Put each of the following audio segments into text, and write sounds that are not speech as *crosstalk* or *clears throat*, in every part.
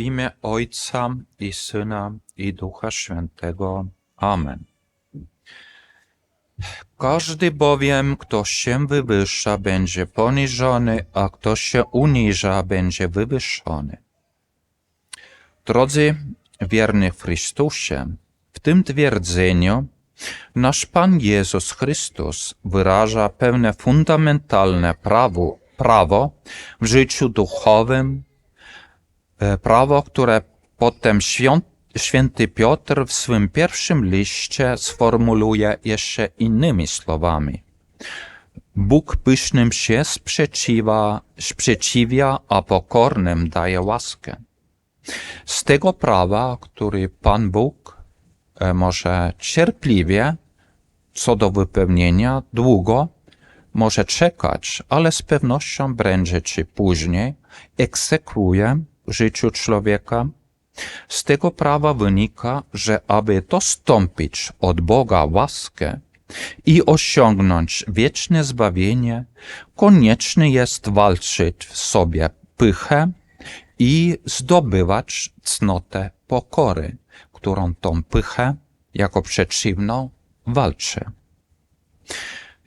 Imię Ojca i Syna i Ducha Świętego. Amen. Każdy bowiem, kto się wywyższa, będzie poniżony, a kto się uniża, będzie wywyższony. Drodzy wierni w Chrystusie, w tym twierdzeniu nasz Pan Jezus Chrystus wyraża pewne fundamentalne prawo, prawo w życiu duchowym, prawo, które potem świąt, święty Piotr w swym pierwszym liście sformułuje jeszcze innymi słowami. Bóg pysznym się sprzeciwia, sprzeciwia, a pokornym daje łaskę. Z tego prawa, który Pan Bóg e, może cierpliwie, co do wypełnienia, długo może czekać, ale z pewnością prędzej czy później egzekwuje w życiu człowieka. Z tego prawa wynika, że aby dostąpić od Boga łaskę i osiągnąć wieczne zbawienie, konieczny jest walczyć w sobie pychę i zdobywać cnotę pokory, którą tą pychę jako przeciwną walczy.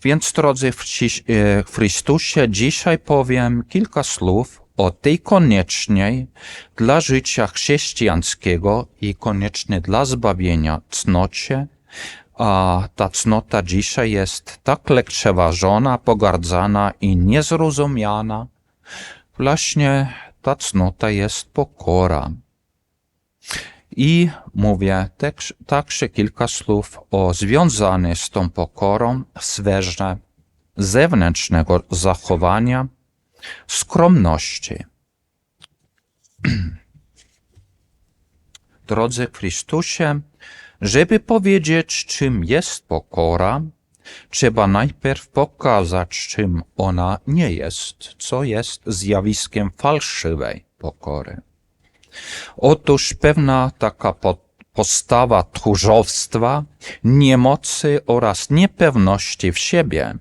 Więc, drodzy w e, Chrystusie, dzisiaj powiem kilka słów o tej koniecznej dla życia chrześcijańskiego i koniecznej dla zbawienia cnocie, a ta cnota dzisiaj jest tak lekceważona, pogardzana i niezrozumiana. Właśnie ta cnota jest pokora. I mówię też, także kilka słów o związanej z tą pokorą w sferze zewnętrznego zachowania, skromności. *clears throat* Drodzy Chrystusie, żeby powiedzieć, czym jest pokora, trzeba najpierw pokazać, czym ona nie jest, co jest zjawiskiem fałszywej pokory. Otóż pewna taka po- postawa tchórzostwa, niemocy oraz niepewności w siebie,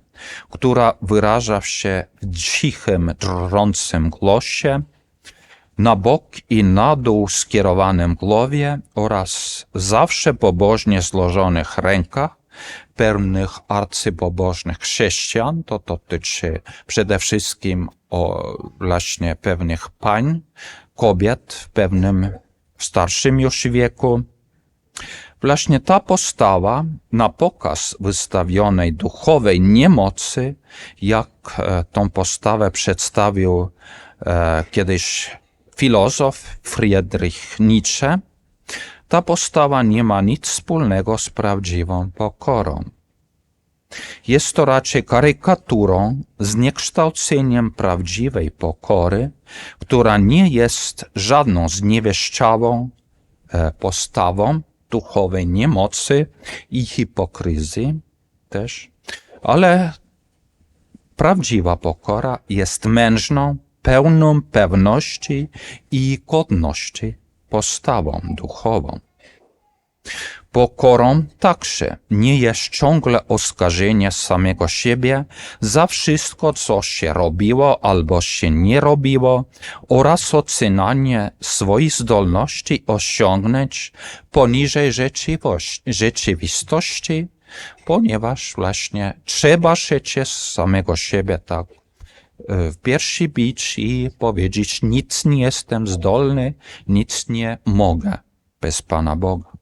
która wyraża się w cichym, drżącym głosie, na bok i na dół skierowanym głowie oraz zawsze pobożnie złożonych rękach pewnych arcypobożnych chrześcijan. To dotyczy przede wszystkim o właśnie pewnych pań, kobiet w pewnym starszym już wieku. Właśnie ta postawa na pokaz wystawionej duchowej niemocy, jak e, tą postawę przedstawił e, kiedyś filozof Friedrich Nietzsche, ta postawa nie ma nic wspólnego z prawdziwą pokorą. Jest to raczej karykaturą, zniekształceniem prawdziwej pokory, która nie jest żadną zniewieszczałą e, postawą duchowej niemocy i hipokryzji też, ale prawdziwa pokora jest mężną, pełną pewności i godności postawą duchową. Pokorą także nie jest ciągle oskarżenie samego siebie za wszystko, co się robiło albo się nie robiło oraz ocenianie swoich zdolności osiągnąć poniżej rzeczywistości, ponieważ właśnie trzeba z samego siebie tak w piersi bić i powiedzieć, nic nie jestem zdolny, nic nie mogę bez Pana Boga.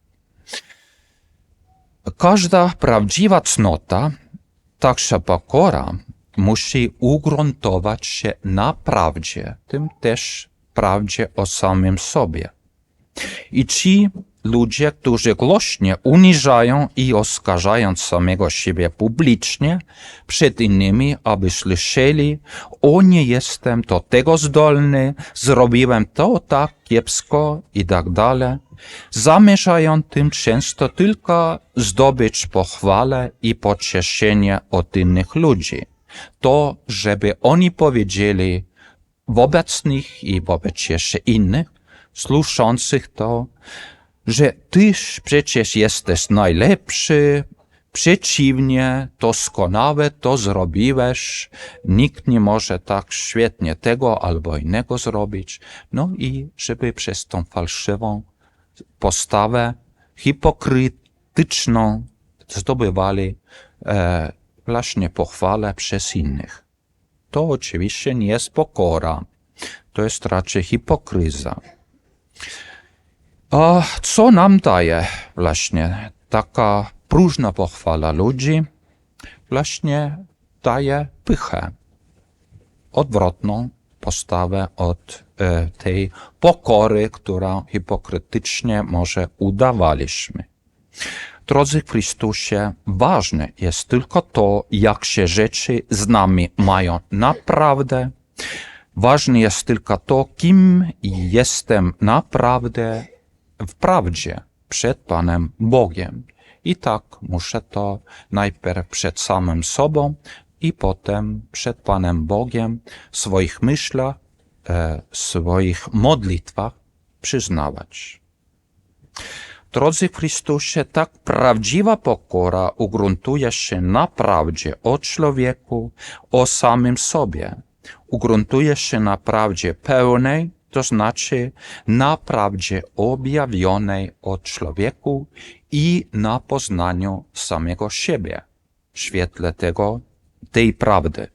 Każda prawdziwa cnota, także pokora, musi ugruntować się na prawdzie, tym też prawdzie o samym sobie. I ci ludzie, którzy głośnie uniżają i oskarżają samego siebie publicznie przed innymi, aby słyszeli, o nie jestem do tego zdolny, zrobiłem to tak kiepsko i tak dalej, zamierzają tym często tylko zdobyć pochwalę i pocieszenie od innych ludzi. To, żeby oni powiedzieli wobec nich i wobec jeszcze innych, słyszących to, że tyż przecież jesteś najlepszy, przeciwnie, doskonałe to zrobiłeś, nikt nie może tak świetnie tego albo innego zrobić. No i żeby przez tą fałszywą postawę hipokrytyczną zdobywali e, właśnie pochwalę przez innych. To oczywiście nie jest pokora, to jest raczej hipokryza. A co nam daje właśnie taka próżna pochwala ludzi? Właśnie daje pychę, odwrotną postawę od e, tej pokory, która hipokrytycznie może udawaliśmy. Drodzy Chrystusie, ważne jest tylko to, jak się rzeczy z nami mają naprawdę. Ważne jest tylko to, kim jestem naprawdę w prawdzie przed Panem Bogiem. I tak muszę to najpierw przed samym sobą i potem przed Panem Bogiem w swoich myślach, e, swoich modlitwach przyznawać. Drodzy Chrystusie, tak prawdziwa pokora ugruntuje się na prawdzie o człowieku, o samym sobie. Ugruntuje się na prawdzie pełnej, to znaczy na prawdzie objawionej o człowieku i na poznaniu samego siebie w świetle tego, tej prawdy.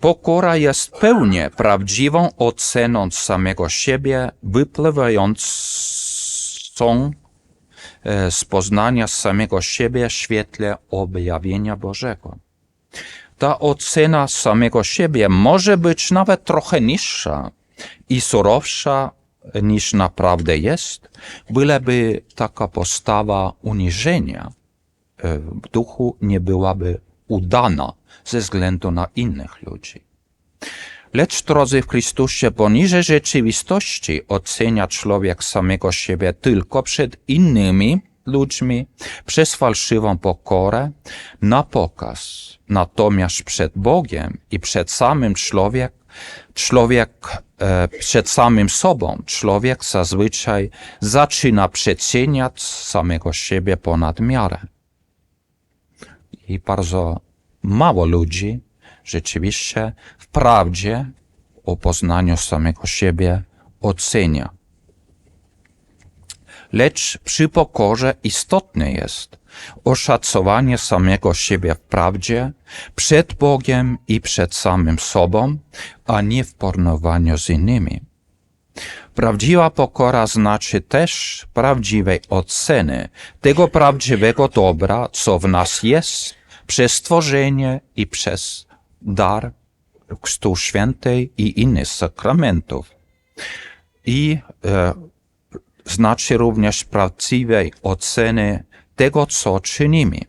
Pokora jest pełnie prawdziwą oceną samego siebie, wypływającą e, z poznania samego siebie w świetle objawienia Bożego. Ta ocena samego siebie może być nawet trochę niższa i surowsza niż naprawdę jest, byleby taka postawa uniżenia e, w duchu nie byłaby udana ze względu na innych ludzi. Lecz, drodzy w Chrystusie, poniżej rzeczywistości ocenia człowiek samego siebie tylko przed innymi ludźmi przez fałszywą pokorę na pokaz. Natomiast przed Bogiem i przed samym człowiek, człowiek e, przed samym sobą, człowiek zazwyczaj zaczyna przeceniać samego siebie ponad miarę. I bardzo mało ludzi rzeczywiście wprawdzie o poznaniu samego siebie ocenia. Lecz przy pokorze istotne jest oszacowanie samego siebie w prawdzie przed Bogiem i przed samym sobą, a nie w porównywaniu z innymi. Prawdziwa pokora znaczy też prawdziwej oceny tego prawdziwego dobra, co w nas jest, przez stworzenie i przez dar Chrztu Świętej i innych sakramentów. I e, znaczy również prawdziwej oceny tego, co czynimy.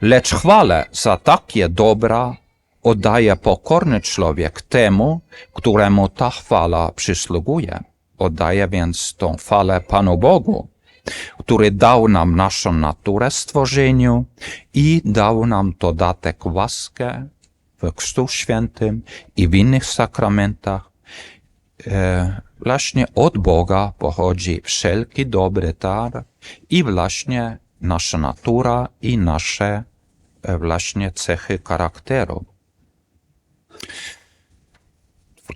Lecz chwalę za takie dobra oddaje pokorny człowiek temu, któremu ta chwala przysługuje. Oddaje więc tą chwalę Panu Bogu, który dał nam naszą naturę stworzeniu i dał nam dodatek łaskę w Chrztu Świętym i w innych sakramentach. E, właśnie od Boga pochodzi wszelki dobry dar i właśnie nasza natura i nasze e, właśnie cechy charakteru.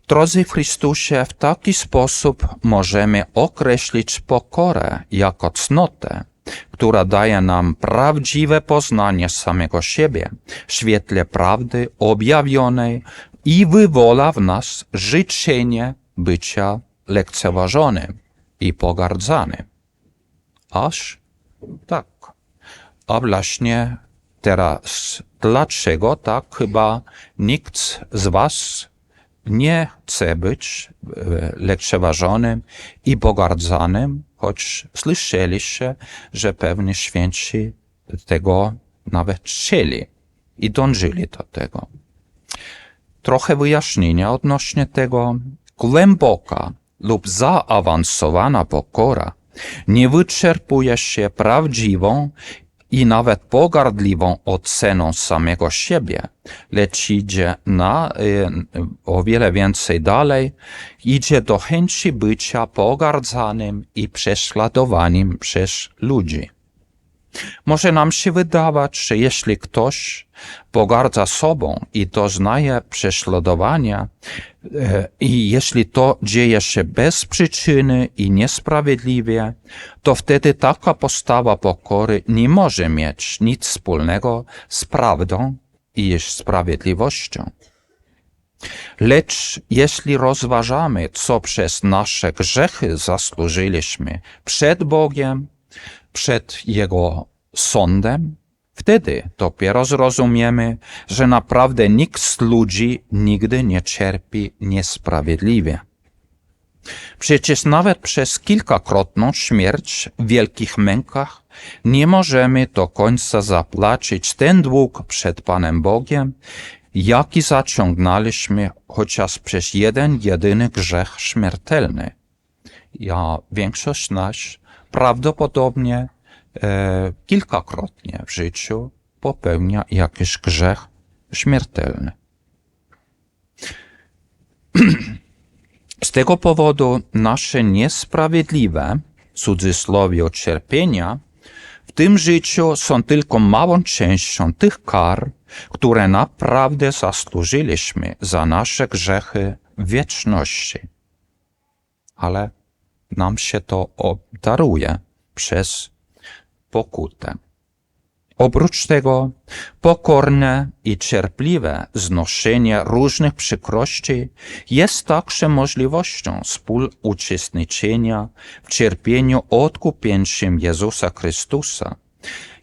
Drodzy Chrystusie, w taki sposób możemy określić pokorę jako cnotę, która daje nam prawdziwe poznanie samego siebie w świetle prawdy objawionej i wywola w nas życzenie bycia lekceważonym i pogardzanym. Aż tak. A właśnie teraz, dlaczego tak chyba nikt z Was nie chce być e, lekceważonym i pogardzanym, choć słyszeliście, że pewni święci tego nawet chcieli i dążyli do tego. Trochę wyjaśnienia odnośnie tego. Głęboka lub zaawansowana pokora nie wyczerpuje się prawdziwą i nawet pogardliwą oceną samego siebie, lecz idzie na y, o wiele więcej dalej, idzie do chęci bycia pogardzanym i prześladowanym przez ludzi. Może nam się wydawać, że jeśli ktoś pogardza sobą i doznaje prześladowania, e, i jeśli to dzieje się bez przyczyny i niesprawiedliwie, to wtedy taka postawa pokory nie może mieć nic wspólnego z prawdą i sprawiedliwością. Lecz jeśli rozważamy, co przez nasze grzechy zasłużyliśmy przed Bogiem, przed Jego sądem, wtedy dopiero zrozumiemy, że naprawdę nikt z ludzi nigdy nie cierpi niesprawiedliwie. Przecież nawet przez kilkakrotną śmierć w wielkich mękach nie możemy do końca zapłacić ten dług przed Panem Bogiem, jaki zaciągnęliśmy chociaż przez jeden jedyny grzech śmiertelny. Ja, większość nas prawdopodobnie e, kilkakrotnie w życiu popełnia jakiś grzech śmiertelny. *clears throat* Z tego powodu nasze niesprawiedliwe, cudzysłowie, cierpienia w tym życiu są tylko małą częścią tych kar, które naprawdę zasłużyliśmy za nasze grzechy w wieczności. Ale nam się to obdaruje przez pokutę. Oprócz tego pokorne i cierpliwe znoszenie różnych przykrości jest także możliwością współuczestniczenia w cierpieniu odkupieńczym Jezusa Chrystusa.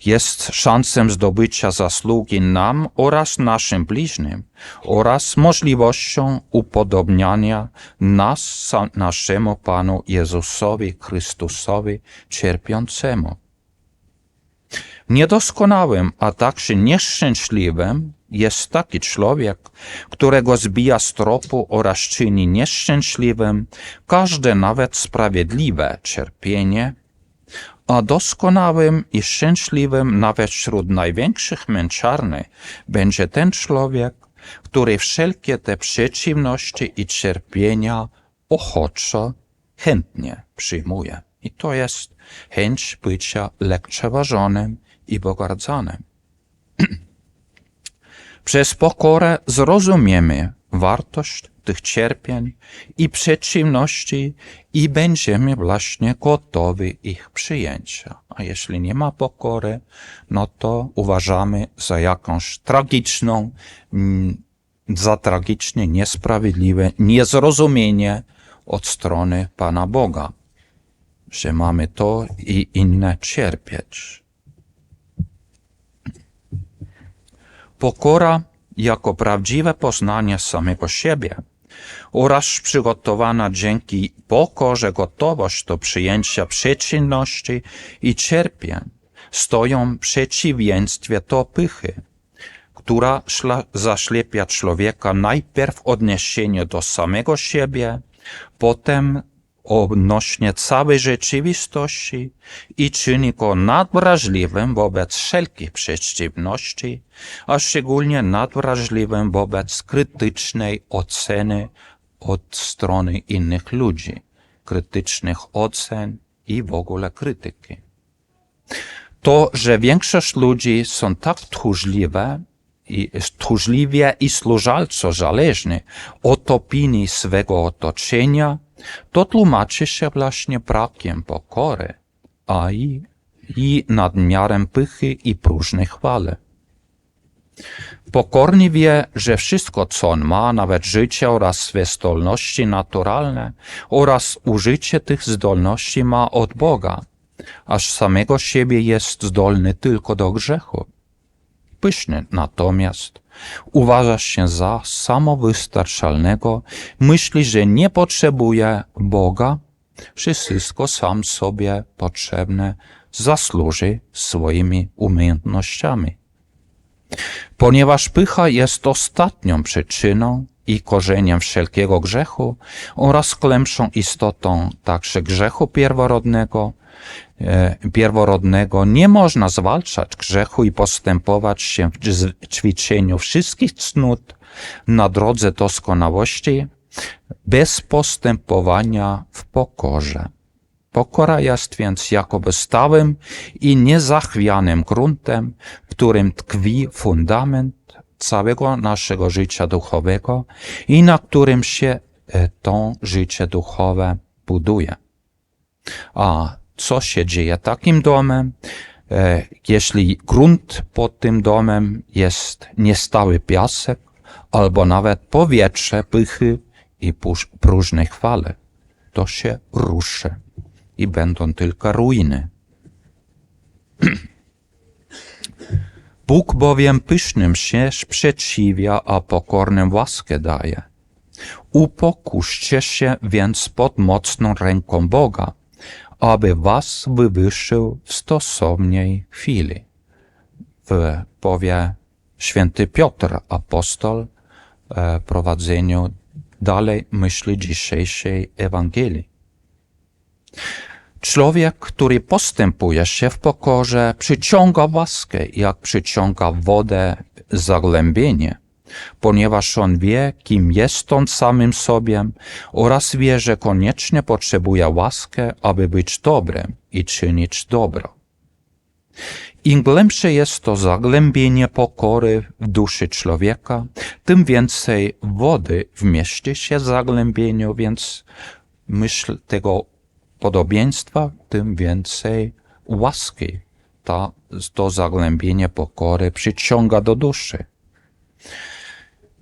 Jest szansą zdobycia zasługi nam oraz naszym bliźnim oraz możliwością upodobniania nas naszemu Panu Jezusowi Chrystusowi cierpiącemu. Niedoskonałym, a także nieszczęśliwym jest taki człowiek, którego zbija z tropu oraz czyni nieszczęśliwym każde nawet sprawiedliwe cierpienie, a doskonałym i szczęśliwym nawet wśród największych męczarny będzie ten człowiek, który wszelkie te przeciwności i cierpienia ochoczo, chętnie przyjmuje. I to jest chęć bycia lekceważonym i bogardzanym. *clears throat* Przez pokorę zrozumiemy wartość tych cierpień i przeciwności i będziemy właśnie gotowi ich przyjęcia. A jeśli nie ma pokory, no to uważamy za jakąś tragiczną, mm, za tragicznie niesprawiedliwe niezrozumienie od strony Pana Boga, że mamy to i inne cierpieć. Pokora jako prawdziwe poznanie samego siebie oraz przygotowana dzięki pokorze gotowość do przyjęcia przeciwności i cierpień stoją w przeciwieństwie do pychy, która zaślepia człowieka najpierw w odniesieniu do samego siebie, potem odnośnie całej rzeczywistości i czyni go nadwrażliwym wobec wszelkich przeciwności, a szczególnie nadwrażliwym wobec krytycznej oceny od strony innych ludzi, krytycznych ocen i w ogóle krytyki. To, że większość ludzi są tak tchórzliwe, i tchórzliwie i służalco zależni od opinii swego otoczenia, to tłumaczy się właśnie brakiem pokory, a i, i nadmiarem pychy i próżnej chwale. Pokorny wie, że wszystko, co on ma, nawet życie oraz swe zdolności naturalne oraz użycie tych zdolności ma od Boga, aż samego siebie jest zdolny tylko do grzechu. Pyszny natomiast uważa się za samowystarczalnego, myśli, że nie potrzebuje Boga, że wszystko sam sobie potrzebne zasłuży swoimi umiejętnościami. Ponieważ pycha jest ostatnią przyczyną i korzeniem wszelkiego grzechu oraz klemszą istotą także grzechu pierworodnego, E, pierworodnego nie można zwalczać grzechu i postępować się w ćwiczeniu wszystkich cnót na drodze doskonałości bez postępowania w pokorze. Pokora jest więc jakoby stałym i niezachwianym gruntem, w którym tkwi fundament całego naszego życia duchowego i na którym się e, to życie duchowe buduje. A co się dzieje takim domem? E, Jeśli grunt pod tym domem jest niestały piasek, albo nawet powietrze, pychy i próżne chwale, to się ruszy i będą tylko ruiny. *clears throat* Bóg bowiem pysznym się sprzeciwia, a pokornym łaskę daje. Upokuszcie się więc pod mocną ręką Boga, aby was wywyższył w stosownej chwili. W powie święty Piotr, apostol, e, prowadzeniu dalej myśli dzisiejszej Ewangelii. Człowiek, który postępuje się w pokorze, przyciąga łaskę, jak przyciąga wodę zagłębienie, ponieważ on wie, kim jest on samym sobie oraz wie, że koniecznie potrzebuje łaskę, aby być dobrym i czynić dobro. Im głębsze jest to zagłębienie pokory w duszy człowieka, tym więcej wody wmieści się w zagłębieniu, więc myśl tego podobieństwa, tym więcej łaski ta, to zagłębienie pokory przyciąga do duszy.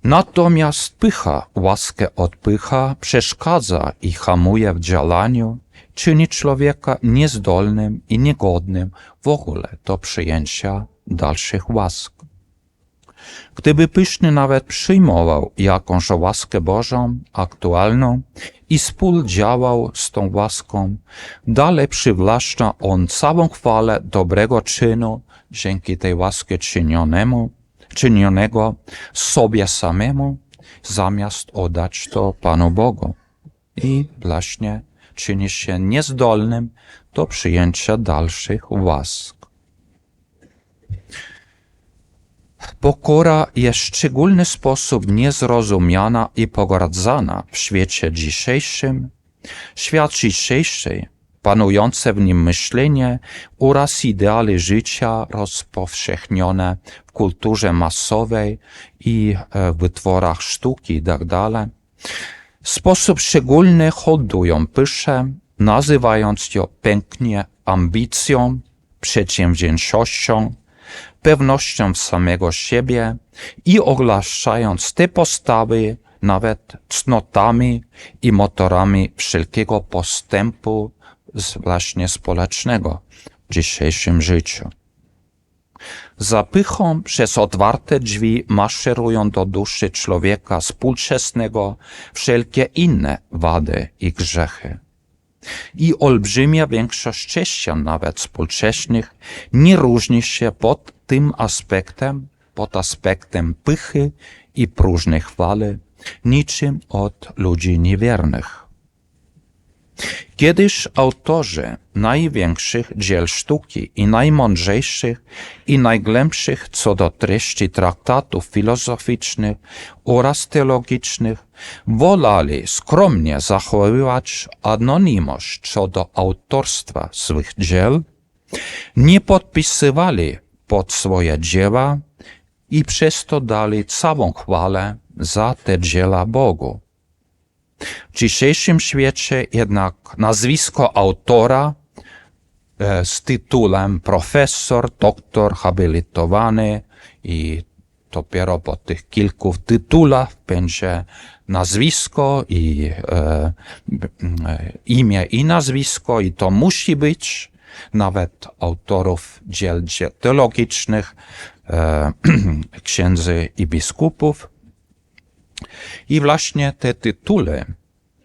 Natomiast pycha łaskę odpycha, przeszkadza i hamuje w działaniu, czyni człowieka niezdolnym i niegodnym w ogóle do przyjęcia dalszych łask. Gdyby pyszny nawet przyjmował jakąś łaskę Bożą, aktualną, i współdziałał z tą łaską, dalej przywłaszcza on całą chwałę dobrego czynu dzięki tej łaski czynionemu, czynionego sobie samemu, zamiast oddać to Panu Bogu. I właśnie czyni się niezdolnym do przyjęcia dalszych łask. Pokora jest w szczególny sposób niezrozumiana i pogardzana w świecie dzisiejszym. Świat dzisiejszy, panujące w nim myślenie oraz ideały życia rozpowszechnione w kulturze masowej i e, w wytworach sztuki itd. W sposób szczególny hołdują pyszę, nazywając ją pięknie ambicją, przedsięwziętością, pewnością samego siebie i ogłaszając te postawy nawet cnotami i motorami wszelkiego postępu właśnie społecznego w dzisiejszym życiu. Zapychą przez otwarte drzwi maszerują do duszy człowieka współczesnego wszelkie inne wady i grzechy. I olbrzymia większość chrześcijan, nawet współczesnych, nie różni się pod tym aspektem, pod aspektem pychy i próżnej chwały, niczym od ludzi niewiernych. Kiedyś autorzy największych dzieł sztuki i najmądrzejszych i najgłębszych co do treści traktatów filozoficznych oraz teologicznych wolali skromnie zachowywać anonimość co do autorstwa swych dzieł, nie podpisywali pod swoje dzieła i przez to dali całą chwałę za te dzieła Bogu. W dzisiejszym świecie jednak nazwisko autora e, z tytułem profesor, doktor, habilitowany i dopiero po tych kilku tytułach będzie nazwisko i e, e, imię i nazwisko i to musi być nawet autorów dzieł teologicznych, e, *clears throat* księdzy i biskupów. I właśnie te tytuły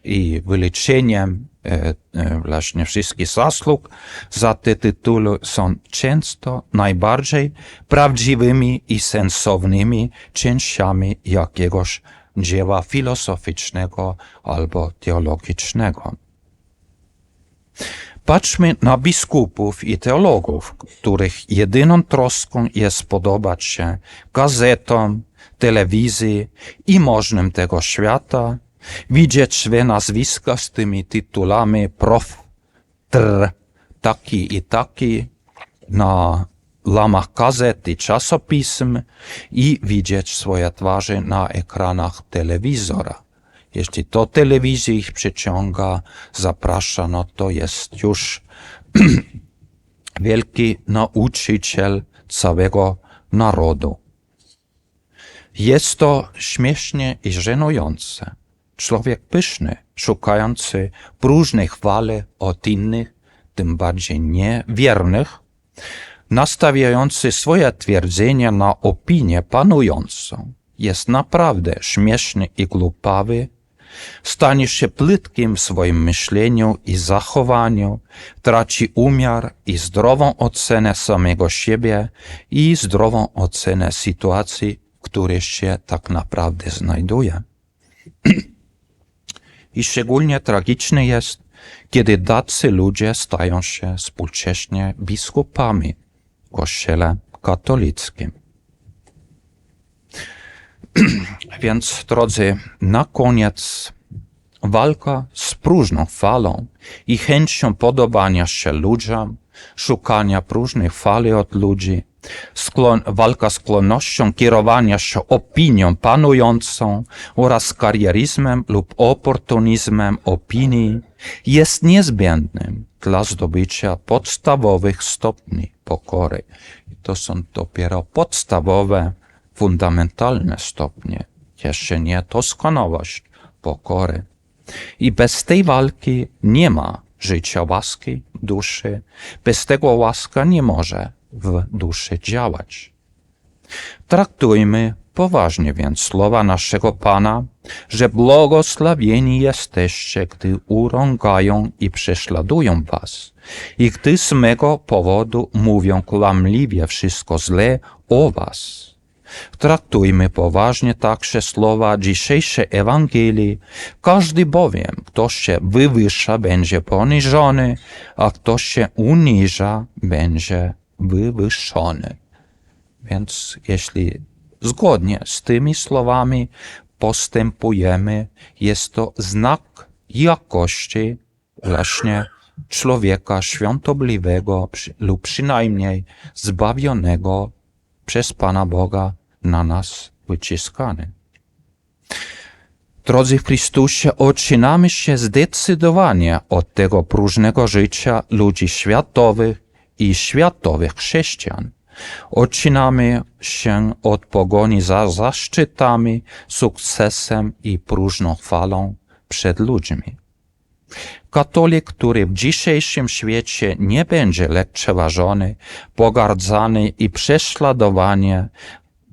i wyliczeniem e, e, właśnie wszystkich zasług za te tytuły są często najbardziej prawdziwymi i sensownymi częściami jakiegoś dzieła filozoficznego albo teologicznego. Patrzmy na biskupów i teologów, których jedyną troską jest podobać się gazetom, telewizji i możnym tego świata, widzieć swe nazwiska z tymi tytułami prof, tr, taki i taki na lamach gazet i czasopism i widzieć swoje twarze na ekranach telewizora. Jeśli to telewizja ich przyciąga, zaprasza, no to jest już *clears throat* wielki nauczyciel całego narodu. Jest to śmiesznie i żenujące. Człowiek pyszny, szukający próżnej chwale od innych, tym bardziej niewiernych, nastawiający swoje twierdzenia na opinię panującą, jest naprawdę śmieszny i głupawy, stanie się płytkim w swoim myśleniu i zachowaniu, traci umiar i zdrową ocenę samego siebie i zdrową ocenę sytuacji, w której się tak naprawdę znajduje. *clears throat* I szczególnie tragiczne jest, kiedy tacy ludzie stają się współcześnie biskupami w Kościele katolickim. *clears throat* Więc, drodzy, na koniec walka z próżną falą i chęcią podobania się ludziom, szukania próżnej fali od ludzi, sklon, walka skłonnością kierowania się opinią panującą oraz karieryzmem lub oportunizmem opinii jest niezbędnym dla zdobycia podstawowych stopni pokory. I to są dopiero podstawowe, fundamentalne stopnie, jeszcze nie doskonałość pokory. I bez tej walki nie ma życia łaski duszy. Bez tego łaska nie może w duszy działać. Traktujmy poważnie więc słowa naszego Pana, że błogosławieni jesteście, gdy urągają i prześladują was i gdy z mego powodu mówią kłamliwie wszystko złe o was. Traktujmy poważnie także słowa dzisiejszej Ewangelii. Każdy bowiem, kto się wywyższa, będzie poniżony, a kto się uniża, będzie wywyższony. Więc jeśli zgodnie z tymi słowami postępujemy, jest to znak jakości właśnie człowieka świątobliwego lub przynajmniej zbawionego przez Pana Boga na nas wyciskany. Drodzy w Chrystusie, odcinamy się zdecydowanie od tego próżnego życia ludzi światowych i światowych chrześcijan. Odcinamy się od pogoni za zaszczytami, sukcesem i próżną chwalą przed ludźmi. Katolik, który w dzisiejszym świecie nie będzie lekceważony, pogardzany i prześladowany,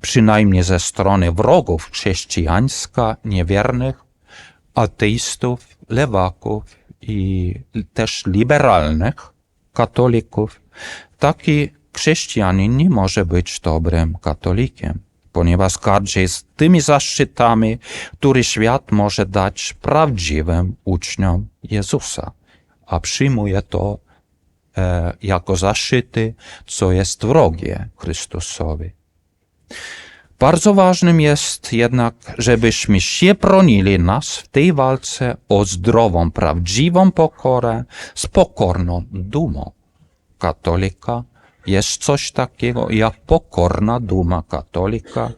przynajmniej ze strony wrogów chrześcijańska, niewiernych, ateistów, lewaków i też liberalnych katolików, taki chrześcijanin nie może być dobrym katolikiem, ponieważ gardzi z tymi zaszczytami, które świat może dać prawdziwym uczniom Jezusa, a przyjmuje to e, jako zaszczyty, co jest wrogie Chrystusowi. Bardzo ważnym jest jednak, żebyśmy się bronili nas w tej walce o zdrową, prawdziwą pokorę z pokorną dumą. Katolika jest coś takiego jak pokorna duma katolika.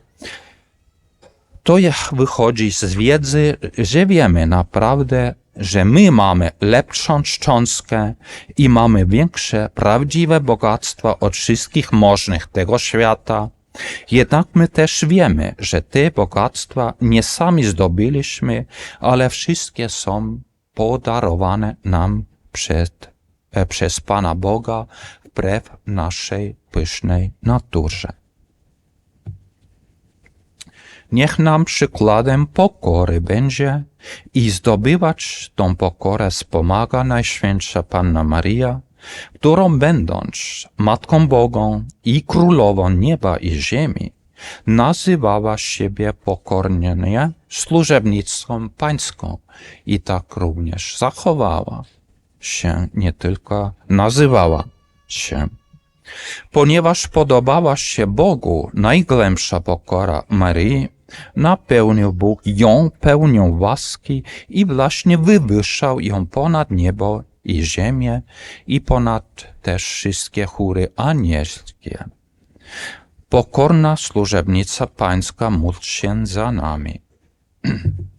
To wychodzi z wiedzy, że wiemy naprawdę, że my mamy lepszą szczątkę i mamy większe, prawdziwe bogactwa od wszystkich możnych tego świata. Jednak my też wiemy, że te bogactwa nie sami zdobyliśmy, ale wszystkie są podarowane nam przed, przez Pana Boga wbrew naszej pysznej naturze. Niech nam przykładem pokory będzie i zdobywać tą pokorę wspomaga Najświętsza Panna Maria, którą będąc Matką Bogą i Królową Nieba i Ziemi, nazywała siebie pokornie służebnicą pańską i tak również zachowała się, nie tylko nazywała się. Ponieważ podobała się Bogu najgłębsza pokora Maryi, napełnił Bóg ją pełnią łaski i właśnie wywyższał ją ponad niebo i ziemię i ponad też wszystkie chóry anielskie. Pokorna służebnica Pańska módl się za nami. *clears throat*